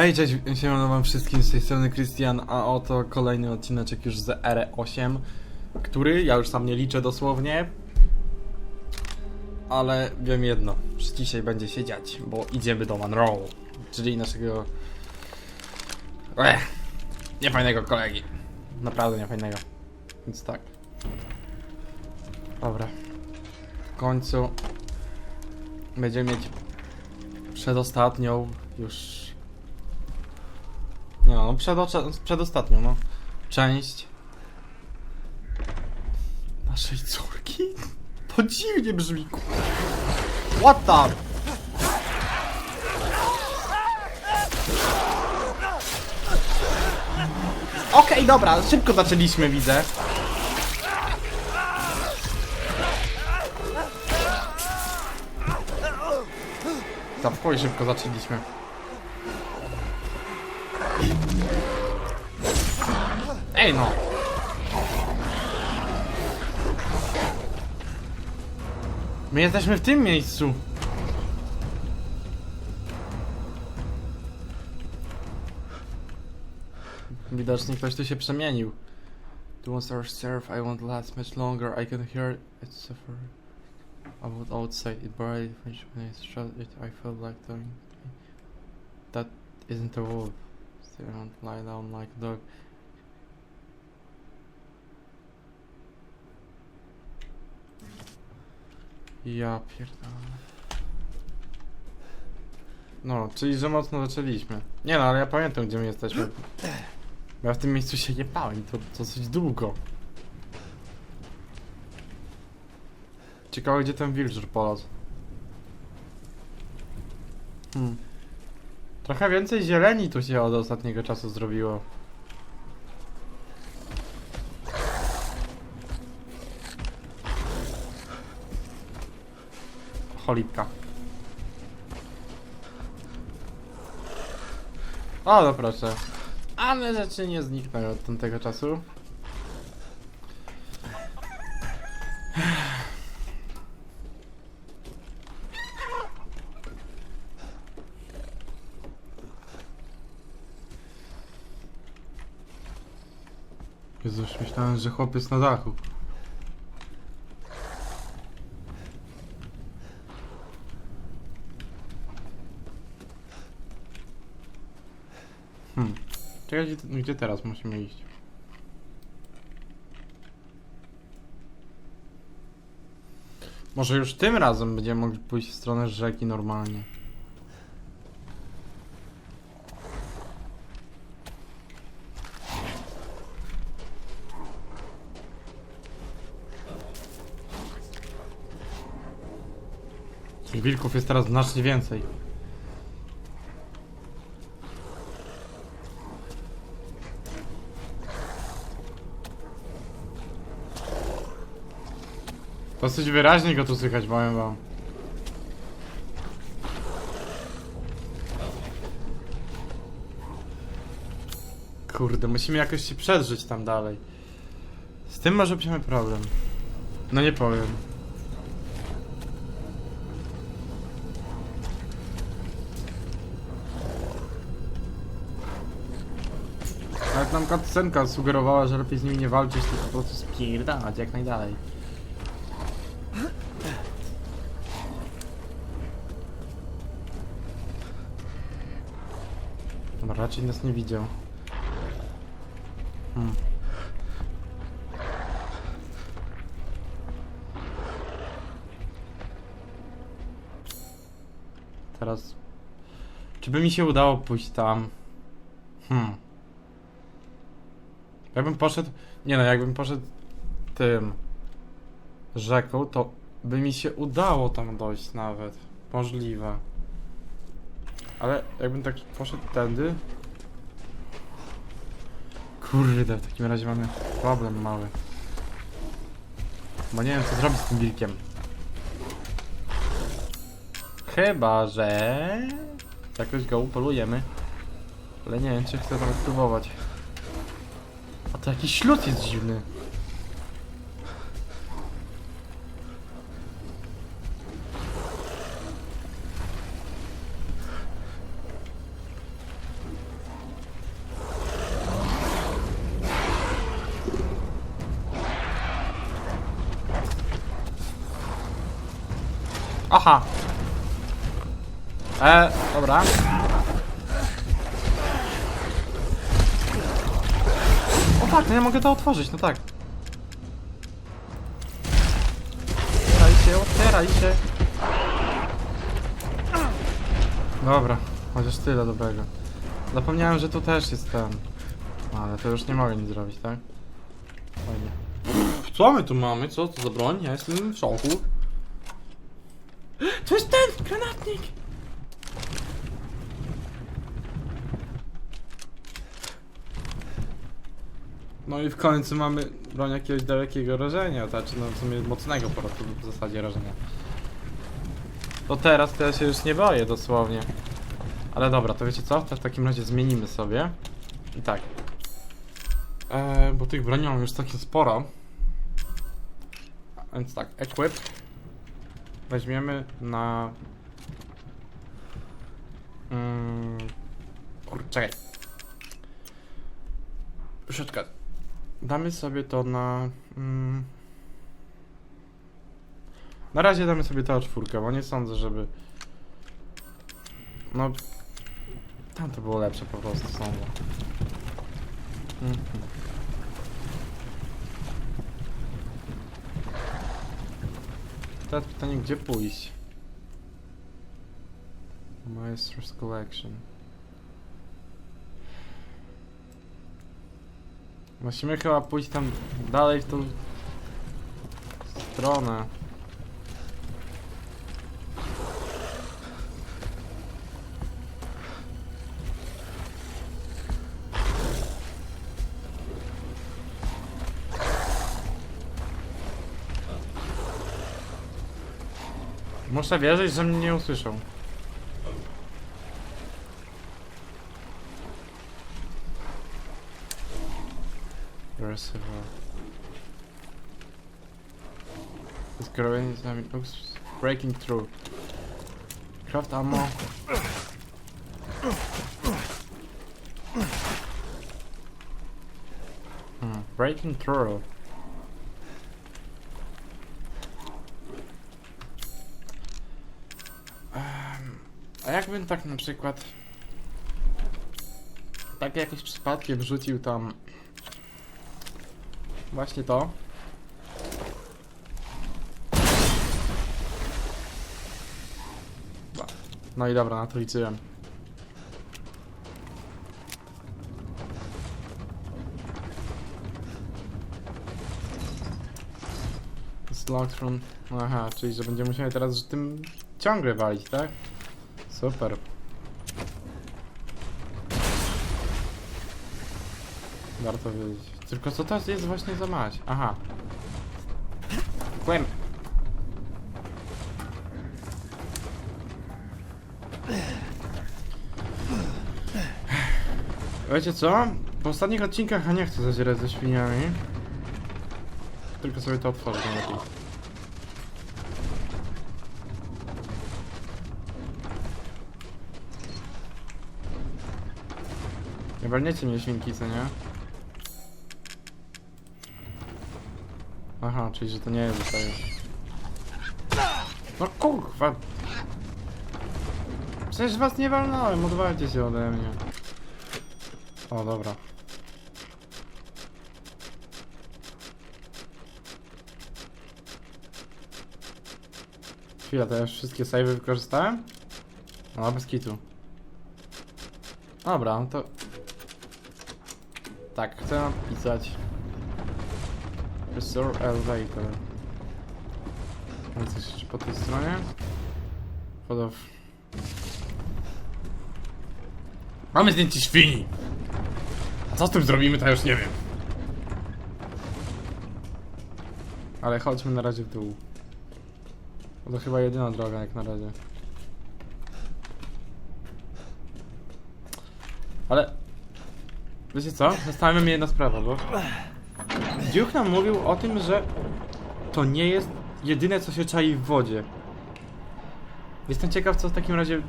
Hej, cześć, siemano wam wszystkim z tej strony Christian, a oto kolejny odcineczek już z R8, który ja już sam nie liczę dosłownie, ale wiem jedno, że dzisiaj będzie się dziać, bo idziemy do Monroe, czyli naszego Ech, niefajnego kolegi, naprawdę niefajnego, więc tak. Dobra, w końcu będziemy mieć przedostatnią już no, przedostatnią, no. Część naszej córki? To dziwnie brzmi, What the? Okej, dobra, szybko zaczęliśmy, widzę. Chuj szybko zaczęliśmy. Ej no! My jesteśmy w tym miejscu! Widocznie ktoś tu się przemienił. The ones are served, I won't last much longer. I can hear it suffer. Was outside it buried when I shot it. I felt like doing. That isn't a wolf. Stay around, lie down like a dog. Ja pierdolę. No, czyli że mocno zaczęliśmy. Nie no, ale ja pamiętam gdzie my jesteśmy. Ja w tym miejscu się nie pałem, to dosyć długo. Ciekawe gdzie ten wilczur polazł. Hmm. Trochę więcej zieleni tu się od ostatniego czasu zrobiło. Cholipka. O, no proszę. Ale rzeczy nie zniknęły od tamtego czasu. Jezus, myślałem, że chłopiec na dachu. Hmm. Czekaj, gdzie, gdzie teraz musimy iść? Może już tym razem będziemy mogli pójść w stronę rzeki normalnie. Tych wilków jest teraz znacznie więcej. Dosyć wyraźnie go tu słychać, powiem wam. Kurde, musimy jakoś się przedrzeć tam dalej. Z tym może będziemy problem. No nie powiem. Nawet nam cutscenka sugerowała, że lepiej z nimi nie walczyć, tylko po prostu spierdalać jak najdalej. Raczej nas nie widział. Hmm. Teraz... Czy by mi się udało pójść tam? Hmm. Jakbym poszedł... Nie no, jakbym poszedł tym... Rzeką, to by mi się udało tam dojść nawet. Możliwe. Ale jakbym tak poszedł tędy... Kurde, w takim razie mamy problem mały. Bo nie wiem co zrobić z tym wilkiem. Chyba, że... Jakoś go upolujemy. Ale nie wiem czy chcę nawet próbować. A to jakiś śluz jest dziwny. Aha! E, dobra. O tak, no ja mogę to otworzyć, no tak. Otwieraj się, otwieraj się. Dobra, chociaż tyle dobrego. Zapomniałem, że tu też jest ten. Ale to już nie mogę nic zrobić, tak? Fajnie. Co my tu mamy? Co to za broń? Ja jestem w szoku. To jest ten! Granatnik! No i w końcu mamy broń jakiegoś dalekiego rażenia, znaczy no w sumie mocnego po prostu w zasadzie rażenia. To teraz to ja się już nie boję dosłownie. Ale dobra, to wiecie co? To w takim razie zmienimy sobie. I tak. Eee, bo tych broni mam już całkiem sporo. Więc tak, equip. Weźmiemy na... Mm, kurczę. Shortcut. Damy sobie to na... Mm, na razie damy sobie to czwórkę, bo nie sądzę, żeby... No... Tam to było lepsze po prostu, sądzę. Mhm. Teraz pytanie, gdzie pójść? Maestros Collection. Musimy chyba pójść tam dalej w tą stronę. Muszę wierzyć, że mnie nie usłyszą. Reservoir. This growing is mean, oops, breaking through. Craft ammo. Hmm, breaking through. Jakbym tak na przykład tak jakoś przypadkiem wrzucił tam właśnie to. No i dobra, na to liczyłem. Locked from... Aha, czyli że będziemy musieli teraz tym ciągle walić, tak? Super. Warto wiedzieć. Tylko co to jest właśnie za mać? Aha. Kłem. Wiecie co? Po ostatnich odcinkach ja nie chcę zadzierać ze świniami. Tylko sobie to otworzę. Walniecie mnie świnki, co nie? Aha, czyli że to nie jest tutaj. No kurwa! Przecież was nie walnąłem, odwalcie się ode mnie. O, dobra. Chwila, to ja już wszystkie savey wykorzystałem? No, bez kitu. Dobra, no to... Tak, chcę napisać... Restore elevator. Coś jeszcze po tej stronie? Podob. Mamy zdjęcie świni! A co z tym zrobimy, to już nie wiem. Ale chodźmy na razie w dół. To chyba jedyna droga jak na razie. Ale... Wiecie co? Zastanawia mnie jedna sprawa, bo... Duch nam mówił o tym, że to nie jest jedyne, co się czai w wodzie. Jestem ciekaw, co w takim razie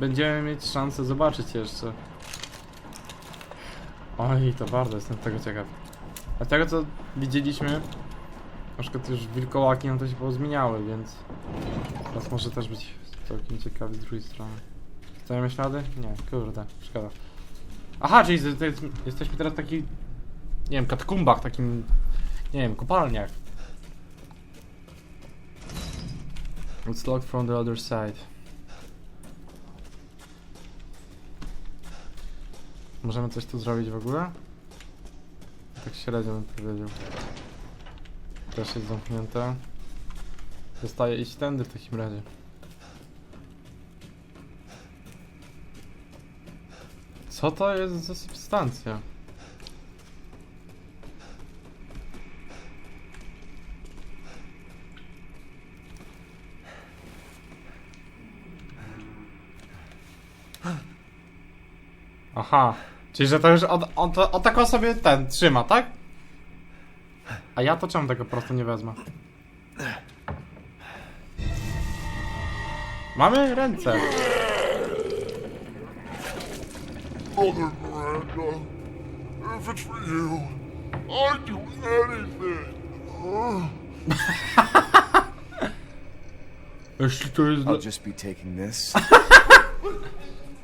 będziemy mieć szansę zobaczyć jeszcze. Oj, to bardzo jestem tego ciekaw. A tego, co widzieliśmy, Na przykład już wilkołaki no to się pozmieniały, więc teraz może też być całkiem ciekawy z drugiej strony. Stajemy ślady? Nie, kurde, szkoda. Aha, czyli jest, jesteśmy teraz w nie wiem, katakumbach, takim, nie wiem, kopalniach. It's locked from the other side. Możemy coś tu zrobić w ogóle? Tak średnio bym powiedział. Też jest zamknięte. Zostaje iść tędy w takim razie. Co to jest za substancja? Aha, czyli że to już on, on, to, on tako sobie ten trzyma, tak? A ja to czemu tego po prostu nie wezmę? Mamy ręce. Mother Miranda, if it's for you, I'd do anything. Jeśli to jest... I'll just be taking this.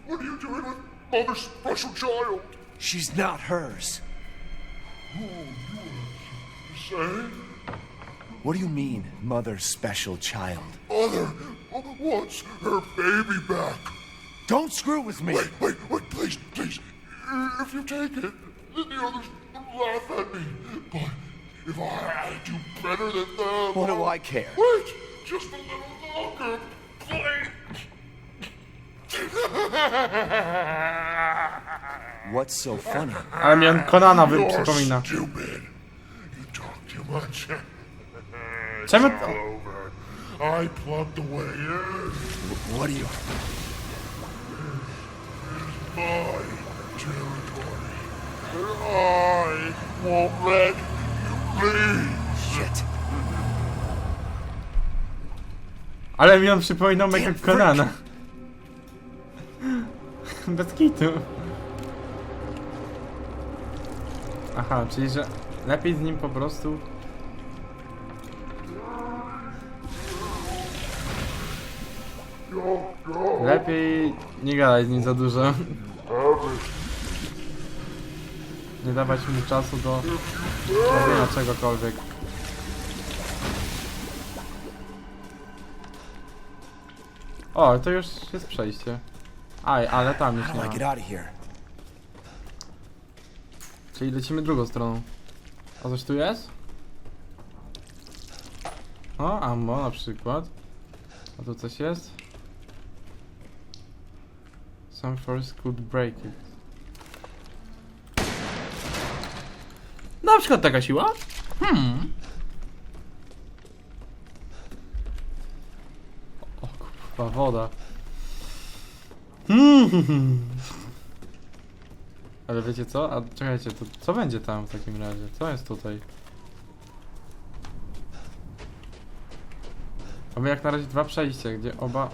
What are you doing with Mother's special child? She's not hers. Oh, Say, What do you mean, mother's special child? Mother wants her baby back. Don't screw with me! Wait, wait, wait, please, please. If you take it, then the others will laugh at me. But if I, I do better than them. What do I care? Wait, just a little longer, please. What's so funny? Ale mi on Konana wy You're przypomina. stupid. You talk too much. It's Czemu all to- over. I plugged the way in. What do you... My territory. And I won't let you leave. Shit. Ale mi on przypominał Michael. Konana. Bez kitu. Aha, czyli że lepiej z nim po prostu... Lepiej nie gadać z nim za dużo. Nie dawać mu czasu do robienia czegokolwiek. O, to już jest przejście. Aj, ale tam już nie ma. Czyli lecimy drugą stroną. A coś tu jest? O, ammo na przykład. A tu coś jest? Some force could break it. Na przykład taka siła? Hmm. O kurwa, woda. Hmm. Ale wiecie co? A czekajcie, to co będzie tam w takim razie? Co jest tutaj? Mamy jak na razie dwa przejścia, gdzie oba...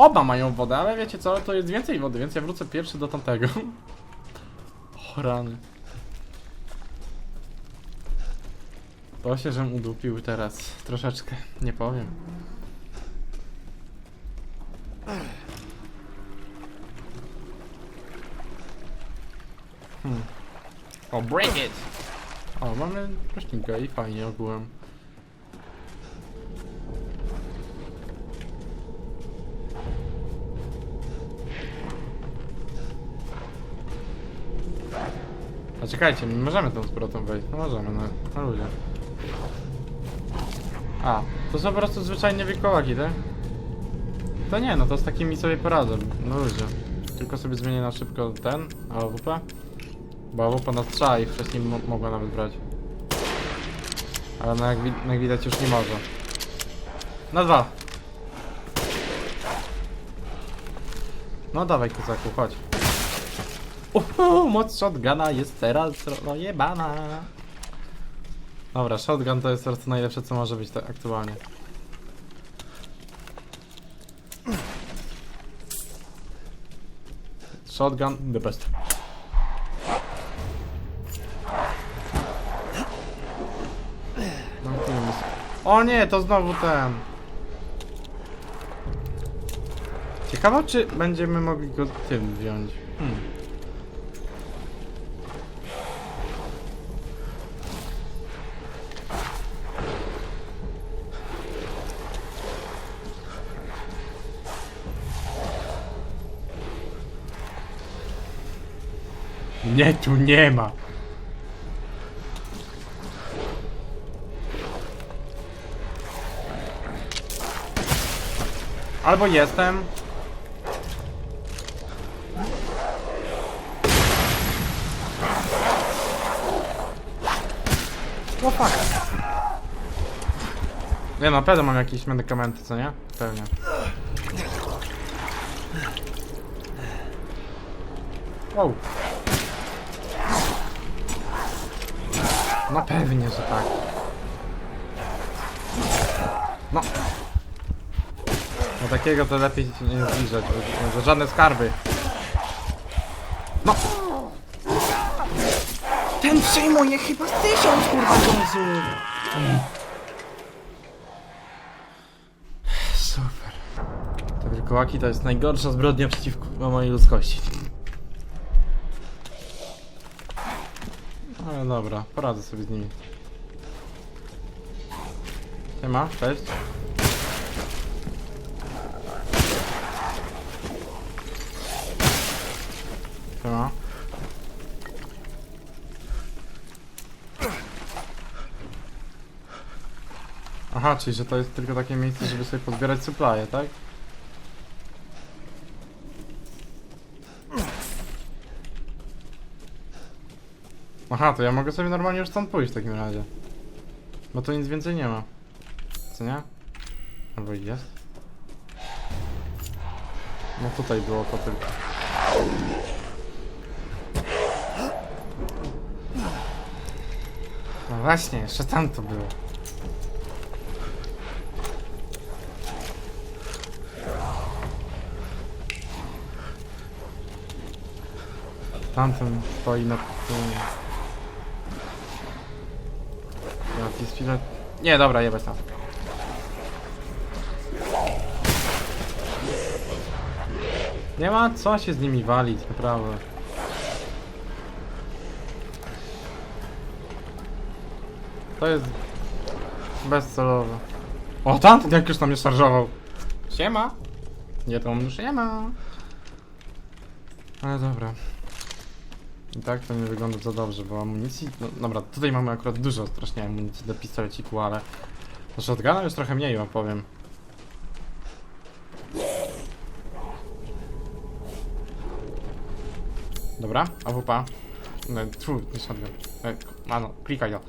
Oba mają wodę, ale wiecie co? To jest więcej wody, więc ja wrócę pierwszy do tamtego. O rany. To się, żem udupił teraz. Troszeczkę, nie powiem. Hmm. O, break it! O, mamy roślinkę i fajnie ogółem. Czekajcie, my możemy tą powrotem wejść. No możemy, no, na ludzie. A, to są po prostu zwyczajnie wilkołaki, tak? To nie, no to z takimi sobie poradzę, no ludzie. Tylko sobie zmienię na szybko ten, AWP. Bo AWP na strzała i wcześniej mo mogła nawet brać. Ale no jak, wi jak widać już nie może. Na dwa. No dawaj kucaku, chodź. Uhu, moc shotguna jest teraz rozjebana. Dobra, shotgun to jest teraz najlepsze co może być te aktualnie. Shotgun, the best. O nie, to znowu ten. Ciekawe, czy będziemy mogli go tym wziąć. Hmm. Nie, tu nie ma. Albo jestem. No fuck. Nie, na pewno mam jakieś medykamenty, co nie? Pewnie. Wow. No pewnie, że tak. No. No takiego to lepiej się nie zbliżać, bo, bo żadne skarby. No. Ten przyjmuje chyba z tysiąc kurwa głosów. Super. Te wilkołaki to jest najgorsza zbrodnia przeciwko mojej ludzkości. Dobra, poradzę sobie z nimi. Siema, cześć. Siema. Aha, czyli że to jest tylko takie miejsce, żeby sobie pozbierać supply, tak? Aha, to ja mogę sobie normalnie już stąd pójść w takim razie. Bo tu nic więcej nie ma. Co nie? Albo jest? No tutaj było to tylko. No właśnie, jeszcze tam to było. Tamten stoi na. Nie, dobra, jebać tam. Nie ma co się z nimi walić, naprawdę. To jest bezcelowe. O, tamten jak już tam mnie szarżował. Siema. Nie, to on już nie ma. Ale dobra. I tak to nie wygląda za dobrze, bo amunicji... No dobra, tutaj mamy akurat dużo strasznie amunicji do pistoleciku, ale... Do shotguna już trochę mniej wam powiem. Dobra, AWP. No, tfu, nie shotgun. E, Mano, klikaj go.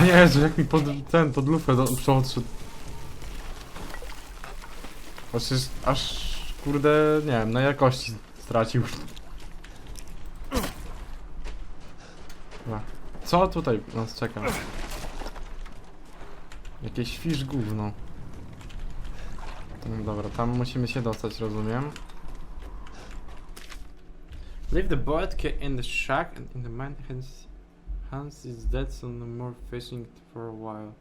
Jezu, jak mi pod ten, pod lufę do odszedł. Jest- aż kurde, nie wiem, na jakości stracił. Co tutaj nas czeka? Jakieś fisz gówno. No dobra, tam musimy się dostać, rozumiem. Leave the boat ca- in the shack and in the hands, Hans is dead so no more fishing for a while.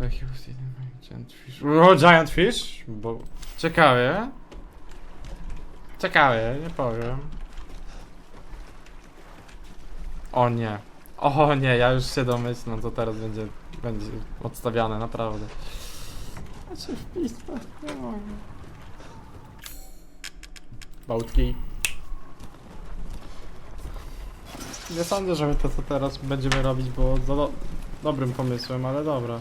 Uh, he was eaten by giant fish. O, giant fish? Bo... Ciekawie. Ciekawie, nie powiem. O nie. O nie, ja już się domyślam, co teraz będzie, będzie odstawiane, naprawdę. Znaczy wpis, nie mogę. Bałtki. Nie sądzę, że my to co teraz będziemy robić było za do dobrym pomysłem, ale dobra.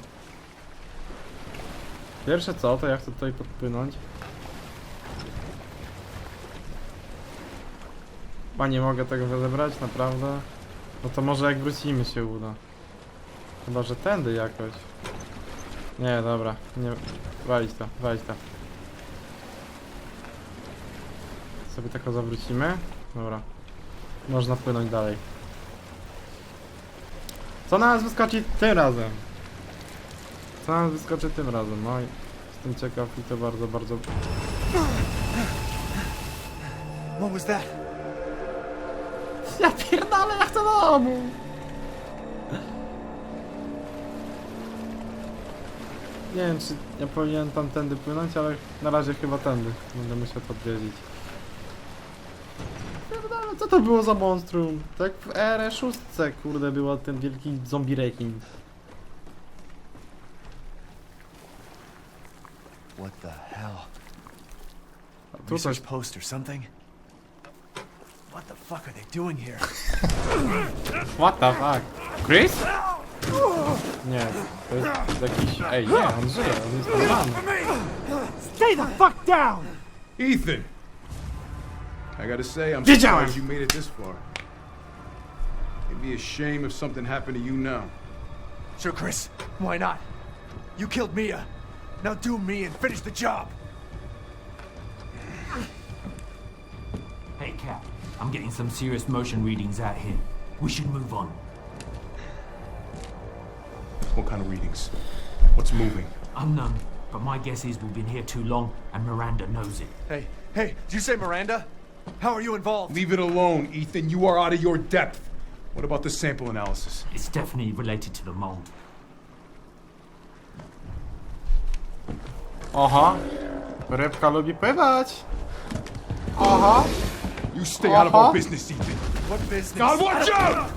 Pierwsze co, to ja chcę tutaj podpłynąć. Chyba nie mogę tego rozebrać, naprawdę. No to może jak wrócimy się uda. Chyba, że tędy jakoś. Nie, dobra, nie... Walić to, walić to. Sobie tylko zawrócimy. Dobra. Można płynąć dalej. Co na nas wyskoczy tym razem? Co na nas wyskoczy tym razem? No i jestem ciekaw i to bardzo, bardzo... What was that? Ja pierdolę, ja chcę do domu! Nie wiem, czy ja powinienem tamtędy płynąć, ale na razie chyba tędy. Będę musiał to odwiedzić. Pierdolę, co to było za monstrum? Tak w R6, kurde, było ten wielki zombie rekin. What the hell? Tu coś... research post or something? What the fuck are they doing here? What the fuck? Chris? Nie, to jest jakiś... Ej, nie, on żyje, on jest normalny. Stay the fuck down! Ethan! I gotta say, I'm Wiedziałem. surprised you made it this far. It'd be a shame if something happened to you now. Sure, Chris. Why not? You killed Mia. Now do me and finish the job. Hey, Cap. I'm getting some serious motion readings out here. We should move on. What kind of readings? What's moving? Unknown, but my guess is we've been here too long and Miranda knows it. Hey, hey, did you say Miranda? How are you involved? Leave it alone, Ethan. You are out of your depth. What about the sample analysis? It's definitely related to the mold. Oho, rybka lubi pływać. Oho, You stay out of our business, Ethan. What business? God, watch out!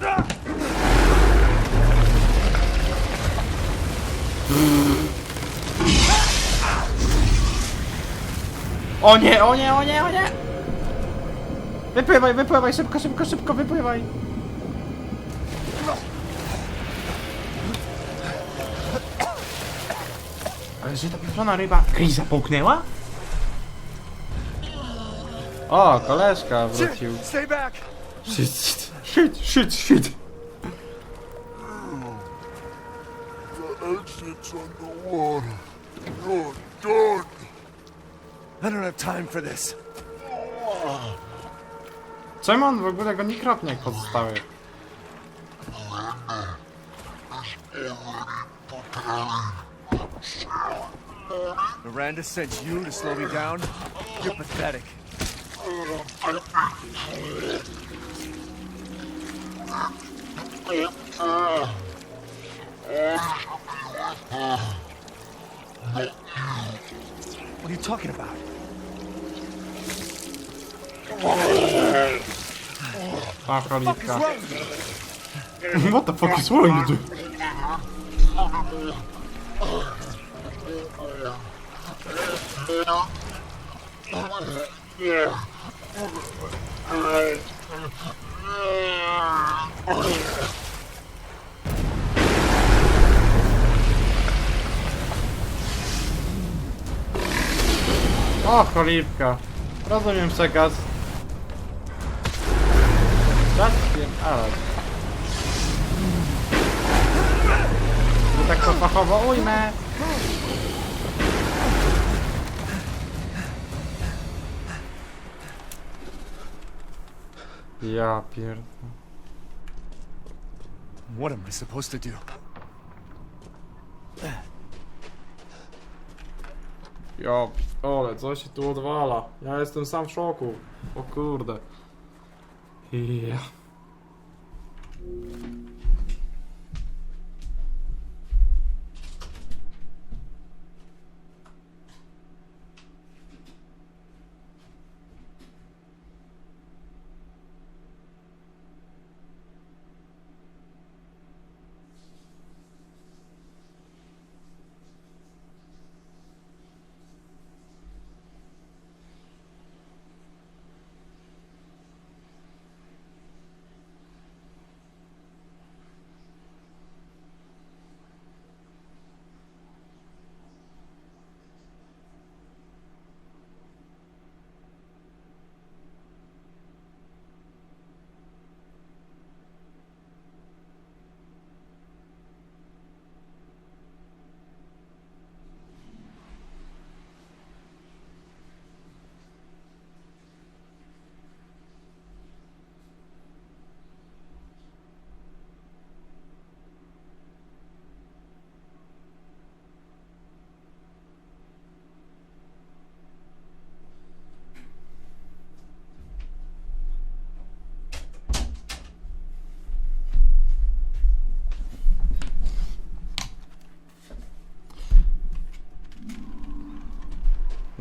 O nie, o nie, o nie, o nie! Wypływaj, wypływaj, szybko, szybko, szybko, wypływaj! Ale że ta pieprzona ryba... Krisa połknęła? O, koleżka wrócił. Shit, stay back. Shit, shit, shit, shit. The exit's underwater. You're done. I don't have time for this. Czemu on w ogóle go nie kropnie jak pozostały? Miranda sent you to slow me down? You're pathetic. What are you talking about? A, Fuck is cholipka. What the fuck is wrong with you? O, cholipka. Rozumiem przekaz. Tak, ale. Nie tak to fachowo ujmę. Ja pierdolę. What am I supposed to do? Ja pierdolę, co się tu odwala? Ja jestem sam w szoku. O kurde. Ja.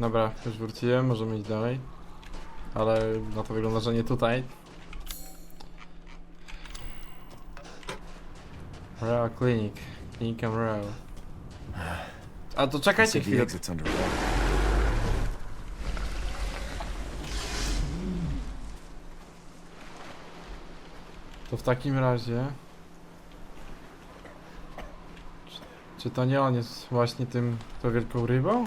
Dobra, już wróciłem, możemy iść dalej. Ale na to wygląda, że nie tutaj. Real Clinic. Clinicam Real. A to czekajcie chwilę. To w takim razie... Czy, czy to nie on jest właśnie tym, tą wielką rybą?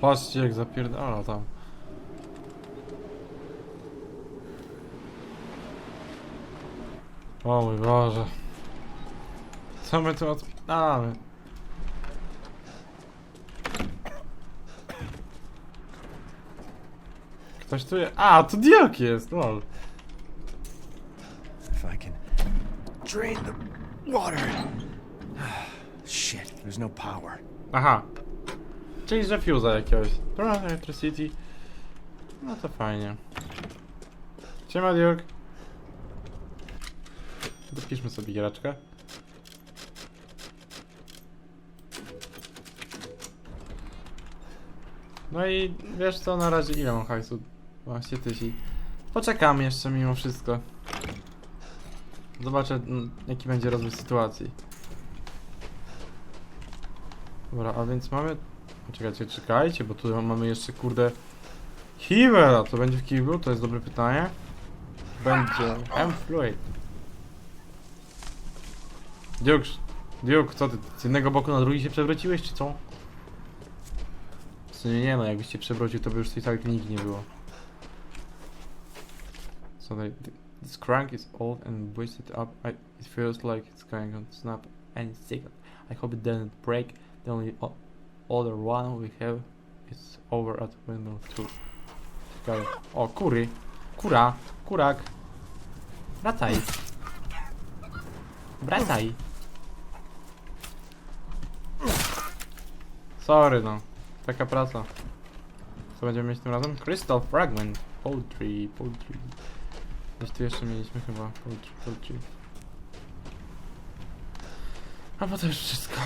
Patrzcie jak zapierdala tam. O mój Boże. Co my tu odpinamy? Ktoś tu jest. A, to Diok jest, lol. If I can drain the water. Shit, there's no power. Aha. Czyli że fuse'a jakiegoś. Electricity. No to fajnie. Siema Duke. Dopiszmy sobie giereczkę. No i wiesz co, na razie ile mam hajsu? 12 tysięcy. Poczekamy jeszcze mimo wszystko. Zobaczę mm, jaki będzie rozwój sytuacji. Dobra, a więc mamy... Czekajcie, czekajcie, bo tu mamy jeszcze, kurde... Kibel, a to będzie w kiblu? To jest dobre pytanie. Będzie... M-Fluid. Duke, Duke, co ty, z jednego boku na drugi się przewróciłeś, czy co? W sumie nie no, jakbyś się przewrócił, to by już tej całej kliniki nie było. So they, this crank is old and twisted up. I, it feels like it's going to snap any second. I hope it doesn't break. The only other one we have is over at window 2. Czekaj. O, kury. Kura. Kurak. Wracaj. Wracaj. Sorry no. Taka praca. Co będziemy mieć tym razem? Crystal Fragment. Poultry. Poultry. Gdzieś tu jeszcze mieliśmy chyba. Poultry. Poultry. A bo to już wszystko.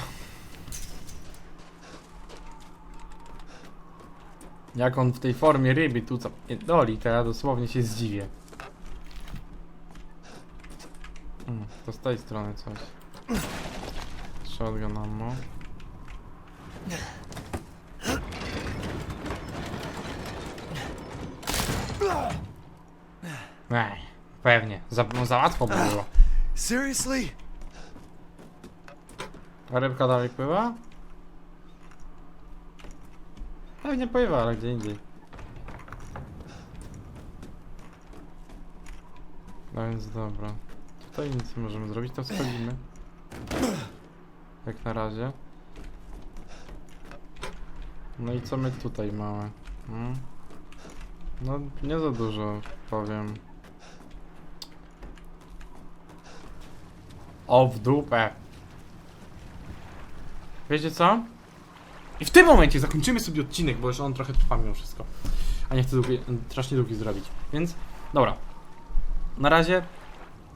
Jak on w tej formie ryby tu doli, to ja dosłownie się zdziwię. Mm, to z tej strony coś. Shotgun ammo. Ej, pewnie. Za, no za łatwo by było. Seriously? A rybka dalej pływa? Pewnie pływa, ale gdzie indziej. No więc dobra. Tutaj nic nie możemy zrobić, to schodzimy. Jak na razie. No i co my tutaj mamy? Hmm? No nie za dużo powiem. O w dupę! Wiecie co? I w tym momencie zakończymy sobie odcinek, bo już on trochę trwa mimo wszystko. A nie chcę długi, strasznie długi zrobić. Więc, dobra. Na razie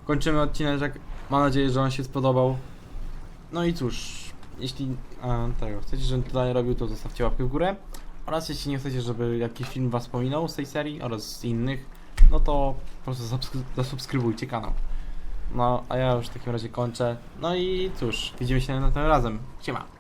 kończymy odcinek. Mam nadzieję, że on się spodobał. No i cóż, jeśli a, tego, chcecie, żebym to dalej robił, to zostawcie łapkę w górę. Oraz jeśli nie chcecie, żeby jakiś film was pominął z tej serii oraz z innych, no to po prostu zasubskrybujcie kanał. No, a ja już w takim razie kończę. No i cóż, widzimy się następnym razem. Siema.